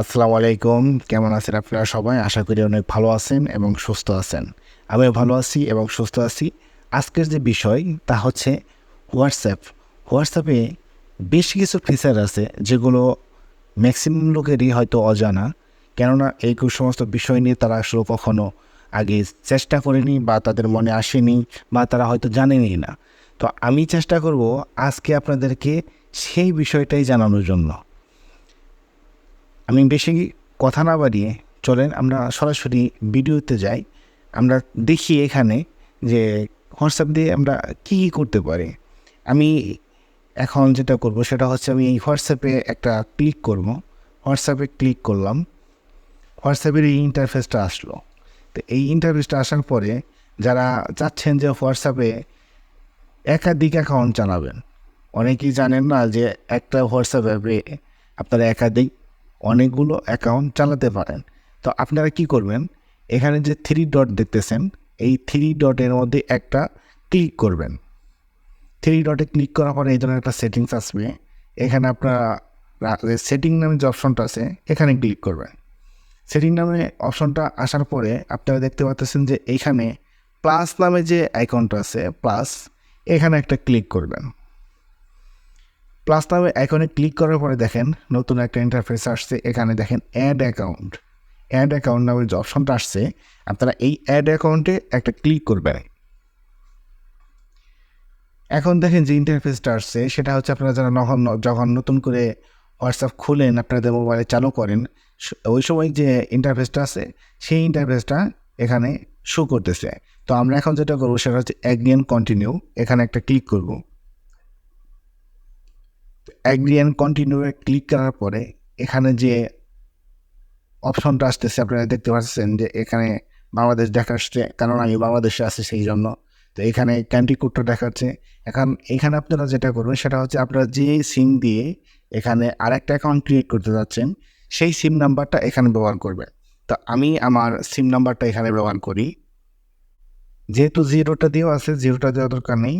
আসসালামু আলাইকুম। কেমন আছেন আপনারা সবাই? আশা করি অনেক ভালো আছেন এবং সুস্থ আছেন। আমিও ভালো আছি এবং সুস্থ আছি। আজকের যে বিষয়, তা হচ্ছে হোয়াটসঅ্যাপ হোয়াটসঅ্যাপে বেশ কিছু ফিচার আছে, যেগুলো ম্যাক্সিমাম লোকেরই হয়তো অজানা। কেননা এই সমস্ত বিষয় নিয়ে তারা আসলে কখনো আগে চেষ্টা করেনি বা তাদের মনে আসেনি বা তারা হয়তো জানেনি না। তো আমি চেষ্টা করব আজকে আপনাদেরকে সেই বিষয়টাই জানানোর জন্য। আমি বেশি কথা না বাড়িয়ে চলেন, আমরা সরাসরি ভিডিওতে যাই। আমরা দেখি এখানে যে হোয়াটসঅ্যাপ দিয়ে আমরা কী কী করতে পারি। আমি এখন যেটা করব সেটা হচ্ছে আমি এই হোয়াটসঅ্যাপে একটা ক্লিক করব। হোয়াটসঅ্যাপে ক্লিক করলাম। হোয়াটসঅ্যাপের এই ইন্টারফেসটা আসলো। তো এই ইন্টারফেসটা আসার পরে যারা চাচ্ছেন যে হোয়াটসঅ্যাপে একাধিক অ্যাকাউন্ট চালাবেন, অনেকেই জানেন না যে একটা হোয়াটসঅ্যাপ অ্যাপে আপনারা একাধিক অনেকগুলো অ্যাকাউন্ট চালাতে পারেন। তো আপনারা কি করবেন? এখানে যে থ্রি ডট দেখতেছেন, এই থ্রি ডটের মধ্যে একটা ক্লিক করবেন। থ্রি ডটে ক্লিক করার পরে এই ধরনের একটা সেটিংস আসবে। এখানে আপনারা সেটিং নামে যে অপশনটা আছে, এখানে ক্লিক করবেন। সেটিং নামে অপশনটা আসার পরে আপনারা দেখতে পাচ্ছেন যে এইখানে প্লাস নামে যে আইকনটা আছে প্লাস এখানে একটা ক্লিক করবেন। প্লাস নামে আইকনে ক্লিক করার পরে দেখেন নতুন একটা ইন্টারফেস আসছে। এখানে দেখেন অ্যাড অ্যাকাউন্ট অ্যাড অ্যাকাউন্ট নামের যে অপশনটা আসছে, আপনারা এই অ্যাড অ্যাকাউন্টে একটা ক্লিক করবেন। এখন দেখেন যে ইন্টারফেসটা আসছে, সেটা হচ্ছে আপনারা যারা যখন যখন নতুন করে হোয়াটসঅ্যাপ খুলেন, আপনাদের মোবাইলে চালু করেন ওই সময় যে ইন্টারফেসটা আছে, সেই ইন্টারফেসটা এখানে শো করতেছে। তো আমরা এখন যেটা করব, সেটা হচ্ছে অ্যাগ্রিয়ান কন্টিনিউ এখানে একটা ক্লিক করব। অ্যাগ্রিয়ান কন্টিনিউ ক্লিক করার পরে, এখানে যে অপশনটা আসতেছে, আপনারা দেখতে পাচ্ছেন যে এখানে বাংলাদেশ দেখাচ্ছে, কারণ আমি বাংলাদেশে আছি সেই জন্য। তো এখানে ক্যান্টি কোডটা দেখাচ্ছে। এখন এখানে আপনারা যেটা করবেন, সেটা হচ্ছে আপনারা যে সিম দিয়ে এখানে আরেকটা অ্যাকাউন্ট ক্রিয়েট করতে যাচ্ছেন, সেই সিম নাম্বারটা এখানে ব্যবহার করবেন। তো আমি আমার সিম নাম্বারটা এখানে ব্যবহার করি। যেহেতু জিরোটা দিয়েও আছে জিরোটা দেওয়ার দরকার নেই।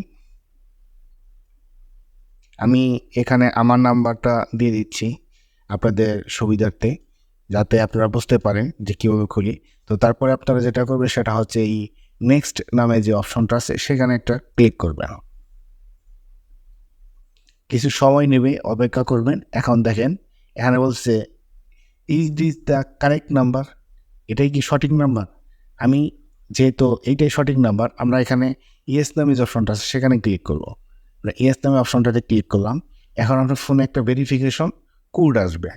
আমি এখানে আমার নাম্বারটা দিয়ে দিচ্ছি আপনাদের সুবিধার্থে, যাতে আপনারা বুঝতে পারেন যে কীভাবে খুলি। তো তারপরে আপনারা যেটা করবেন সেটা হচ্ছে এই নেক্সট নামে যে অপশনটা আছে, সেখানে একটা ক্লিক করবেন। কিছু সময় নেবে, অপেক্ষা করবেন। এখন দেখেন, এখানে বলছে is this the correct number এটাই কি সঠিক নাম্বার? আমি যেহেতু এইটাই সঠিক নাম্বার, আমরা এখানে ইয়েস নামে যে অপশনটা আছে, সেখানে ক্লিক করব। ইয়েস নামে অপশনটাতে ক্লিক করলাম। এখন আপনার ফোনে একটা ভেরিফিকেশন কোড আসবে।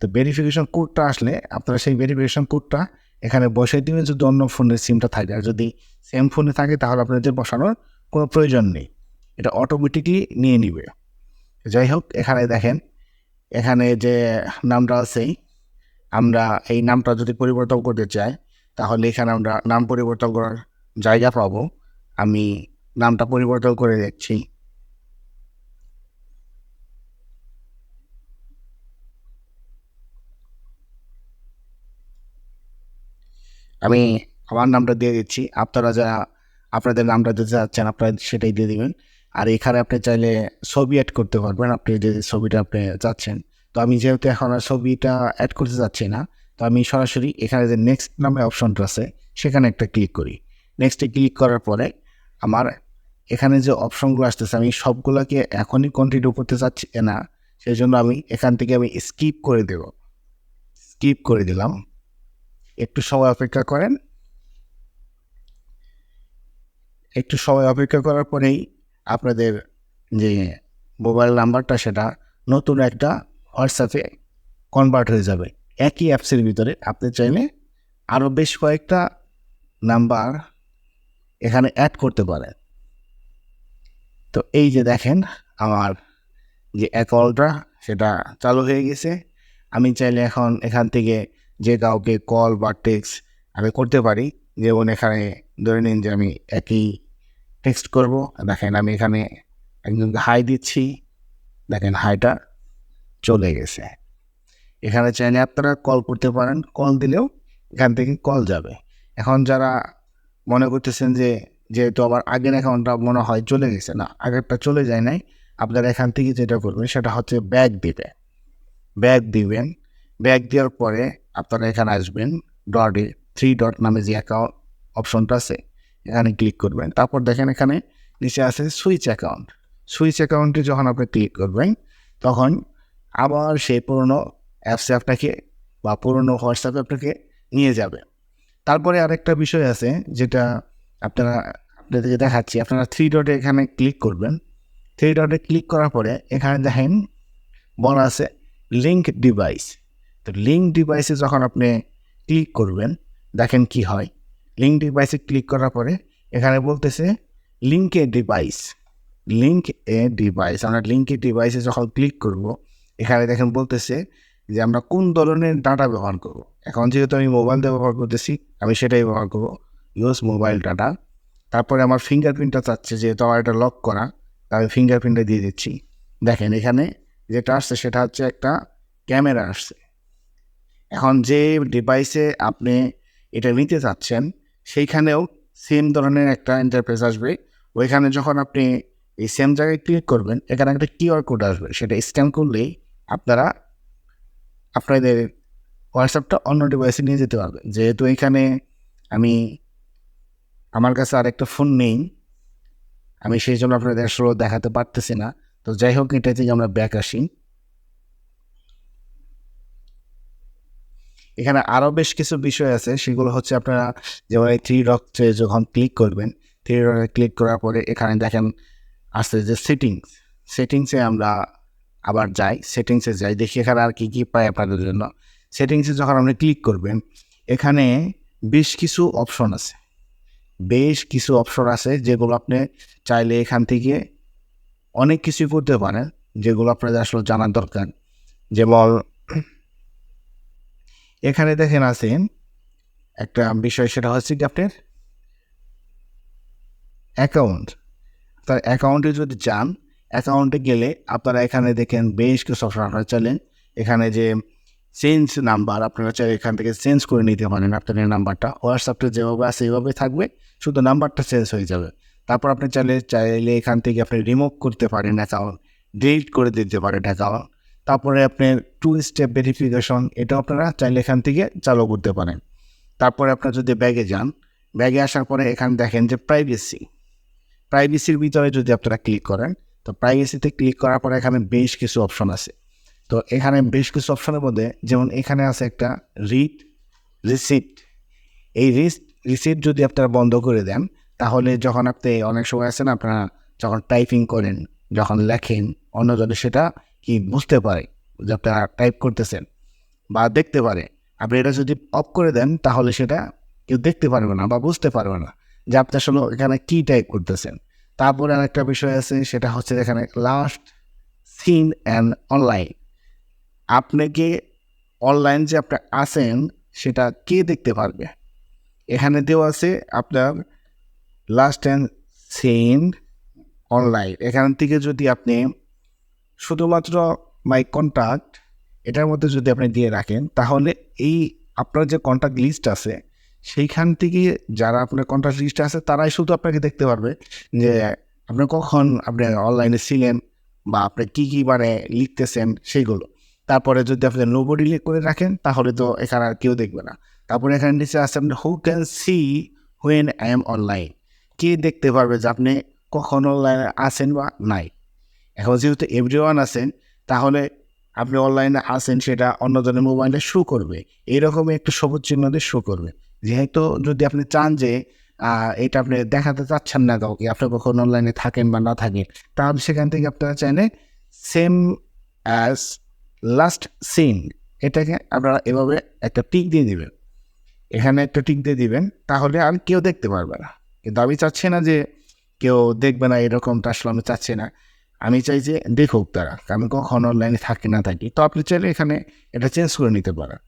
তো ভেরিফিকেশন কোডটা আসলে আপনারা সেই ভেরিফিকেশন কোডটা এখানে বসাই দিবেন যদি অন্য ফোনের সিমটা থাকে। আর যদি সেম ফোনে থাকে তাহলে আপনাদের বসানোর কোনো প্রয়োজন নেই। এটা অটোমেটিকলি নিয়ে নিবে। যাই হোক, এখানে দেখেন, এখানে যে নামটা আছে, আমরা এই নামটা যদি পরিবর্তন করতে চাই, তাহলে এখানে আমরা নাম পরিবর্তন করার জায়গা পাবো। আমি নামটা পরিবর্তন করে দেখছি। আমি আমার নামটা দিয়ে দিচ্ছি। আপনারা যা আপনাদের নামটা দিতে চাচ্ছেন আপনারা সেটাই দিয়ে দিবেন। আর এখানে আপনি চাইলে ছবি অ্যাড করতে পারবেন। আপনি যে ছবিটা আপনি চাচ্ছেন। তো আমি যেহেতু এখন আর ছবিটা অ্যাড করতে চাচ্ছি না তো আমি সরাসরি এখানে যে নেক্সট নামে অপশনটা আছে সেখানে একটা ক্লিক করি। নেক্সটে ক্লিক করার পরে আমার এখানে যে অপশনগুলো আসতেছে আমি সবগুলোকে এখনই কন্টিনিউ করতে চাচ্ছি না। সেই জন্য আমি এখান থেকে আমি স্কিপ করে দেব। স্কিপ করে দিলাম। একটু সময় অপেক্ষা করেন। একটু সময় অপেক্ষা করার পরেই আপনাদের যে মোবাইল নাম্বারটা, সেটা নতুন একটা হোয়াটসঅ্যাপে কনভার্ট হয়ে যাবে। একই অ্যাপসের ভিতরে আপনি চাইলে আরও বেশ কয়েকটা নাম্বার এখানে অ্যাড করতে পারেন। তো এই যে দেখেন, আমার যে অ্যাকাউন্টটা সেটা চালু হয়ে গেছে। আমি চাইলে এখন এখান থেকে যে কাউকে কল বা টেক্সট আমি করতে পারি, যেমন এখানে ধরে নিন যে আমি একই টেক্সট করব, দেখেন আমি এখানে একজনকে হাই দিচ্ছি, দেখেন হাইটা চলে গেছে। এখানে চাইলে আপনারা কল করতে পারেন কল দিলেও এখান থেকে কল যাবে। এখন যারা মনে করতেছেন যে, যেহেতু আবার আগের অ্যাকাউন্টটা মনে হয় চলে গেছে না, আগেরটা চলে যায় নাই, আপনারা এখান থেকে যেটা করবেন সেটা হচ্ছে ব্যাগ দিবে ব্যাগ দিবেন ব্যাক দেওয়ার পরে আপনারা এখানে আসবেন ডটে থ্রি ডট নামে যে অ্যাকাউন্ট অপশনটা আছে, এখানে ক্লিক করবেন। তারপর দেখেন এখানে নিচে আছে সুইচ অ্যাকাউন্ট সুইচ অ্যাকাউন্টে যখন আপনি ক্লিক করবেন, তখন আবার সেই পুরনো অ্যাপসে আপনাকে বা পুরনো হোয়াটসঅ্যাপে আপনাকে নিয়ে যাবে। তারপরে আরেকটা বিষয় আছে যেটা আপনারা আপনাদেরকে দেখাচ্ছি। আপনারা থ্রি ডটে এখানে ক্লিক করবেন। থ্রি ডটে ক্লিক করার পরে এখানে দেখেন বলা আছে লিঙ্ক ডিভাইস তো লিঙ্ক ডিভাইসে যখন আপনি ক্লিক করবেন, দেখেন কি হয়। লিঙ্ক ডিভাইসে ক্লিক করার পরে এখানে বলতেছে link a device link a device আমরা লিঙ্ক এ ডিভাইসে যখন ক্লিক করব, এখানে দেখেন বলতেছে যে আমরা কোন ধরনের ডাটা ব্যবহার করব। এখন যেহেতু আমি মোবাইল ব্যবহার করতেছি, আমি সেটাই ব্যবহার করব ইউজ মোবাইল ডাটা তারপরে আমার ফিঙ্গারপ্রিন্টটা চাচ্ছে, যেহেতু আমার এটা লক করা আমি ফিঙ্গারপ্রিন্টটা দিয়ে দিচ্ছি। দেখেন এখানে যেটা আসছে, সেটা হচ্ছে একটা ক্যামেরা আসছে। এখন যে ডিভাইসে আপনি এটা নিতে চাচ্ছেন, সেইখানেও সেম ধরনের একটা ইন্টারফেস আসবে। ওইখানে যখন আপনি এই সেম জায়গায় ক্লিক করবেন, এখানে একটা কিউআর কোড আসবে। সেটা স্ক্যান করলেই আপনারা আপনাদের হোয়াটসঅ্যাপটা অন্য ডিভাইসে নিয়ে যেতে পারবেন। যেহেতু এখানে আমি, আমার কাছে আর একটা ফোন নেই, আমি সেই জন্য আপনাদের আসলে দেখাতে পারতেছি না। তো যাই হোক এটা থেকে আমরা ব্যাক আসি। এখানে আরও বেশ কিছু বিষয় আছে। সেগুলো হচ্ছে আপনারা যেমন এই থ্রি ডটে যখন ক্লিক করবেন থ্রি ডটে ক্লিক করার পরে এখানে দেখেন আসছে যে সেটিংস সেটিংসে আমরা আবার যাই। সেটিংসে যাই, দেখি এখানে আর কী কী পাই আপনাদের জন্য। সেটিংসে যখন আপনি ক্লিক করবেন, এখানে বেশ কিছু অপশন আছে। বেশ কিছু অপশন আছে যেগুলো আপনি চাইলে এখান থেকে অনেক কিছু করতে পারেন, যেগুলো আপনাদের আসলে জানার দরকার। যেমন এখানে দেখেন আছেন একটা বিষয়, সেটা হচ্ছে কি আপনার? অ্যাকাউন্ট তার অ্যাকাউন্টে যদি যান অ্যাকাউন্টে গেলে আপনারা এখানে দেখেন বেশ কিছু আপনারা চাইলেন। এখানে যে চেঞ্জ নাম্বার আপনারা চাই এখান থেকে চেঞ্জ করে নিতে পারেন আপনাদের নাম্বারটা হোয়াটসঅ্যাপটা যেভাবে আছে এইভাবে থাকবে, শুধু নাম্বারটা চেঞ্জ হয়ে যাবে। তারপর আপনি চাইলে চাইলে এখান থেকে আপনি রিমুভ করতে পারেন অ্যাকাউন্ট ডিলিট করে দিতে পারেন অ্যাকাউন্ট তারপরে আপনার টু স্টেপ ভেরিফিকেশন এটা আপনারা চাইলে এখান থেকে চালু করতে পারেন। তারপরে আপনার যদি ব্যাগে যান, ব্যাগে আসার পরে এখানে দেখেন যে প্রাইভেসি প্রাইভেসির ভিতরে যদি আপনারা ক্লিক করেন, তো প্রাইভেসিতে ক্লিক করার পরে এখানে বেশ কিছু অপশন আছে। তো এখানে বেশ কিছু অপশনের মধ্যে, যেমন এখানে আছে একটা রিট রিসিপ্ট এই রিস্ট রিসিপ্ট যদি আপনারা বন্ধ করে দেন, তাহলে যখন আপনি অনেক সময় আছেন, আপনারা যখন টাইপিং করেন, যখন লেখেন, অন্যজনে সেটা কি বুঝতে পারে, যে আপনারা টাইপ করতেছেন বা দেখতে পারে। আপনি এটা যদি অফ করে দেন, তাহলে সেটা কেউ দেখতে পারবে না বা বুঝতে পারবে না যে আপনি আসলে এখানে কী টাইপ করতেছেন। তারপরে আরেকটা বিষয় আছে, সেটা হচ্ছে এখানে লাস্ট সিন অ্যান্ড অনলাইন আপনাকে অনলাইন যে আপনি আছেন, সেটা কে দেখতে পারবে? এখানে দেওয়া আছে আপনার লাস্ট অ্যান্ড সিন অনলাইন এখান থেকে যদি আপনি শুধুমাত্র মাই কন্ট্যাক্ট এটার মধ্যে যদি আপনি দিয়ে রাখেন তাহলে এই আপনার যে কন্ট্যাক্ট লিস্ট আছে সেইখান থেকে যারা আপনার কন্ট্যাক্ট লিস্টে আছে তারাই শুধু আপনাকে দেখতে পারবে যে আপনি কখন আপনি অনলাইনে ছিলেন বা আপনি কী কী মানে লিখতেছেন সেইগুলো। তারপরে যদি আপনি নোবডি লিখ করে রাখেন তাহলে তো এখানে আর কেউ দেখবে না। তারপরে এখানে নিচে আছে আপনি who can see when I am online কে দেখতে পারবে যে আপনি কখন অনলাইনে আছেন বা নাই? এখন যেহেতু এভরি ওয়ান আছেন, তাহলে আপনি অনলাইনে আসেন সেটা অন্যজনের মোবাইলে শো করবে। এইরকমই একটা সবুজ চিহ্ন দিয়ে শো করবে। যেহেতু যদি আপনি চান যে এটা আপনি দেখাতে চাচ্ছেন না কাউকে, আপনি কখন অনলাইনে থাকেন বা না থাকেন, তাহলে সেখান থেকে আপনারা চাইলে সেম অ্যাজ লাস্ট সিন এটাকে আপনারা এভাবে একটা টিক দিয়ে দিবেন। এখানে একটা টিক দিয়ে দিবেন, তাহলে আর কেউ দেখতে পারবে না। কিন্তু আমি চাচ্ছি না যে, কেউ দেখবে না, এরকমটা আসলে আমি চাচ্ছি না। আমি চাই যে দেখুক তারা আমি কখন অনলাইনে থাকি না থাকি। তো আপনি চাইলে এখানে এটা চেঞ্জ করে নিতে পারেন।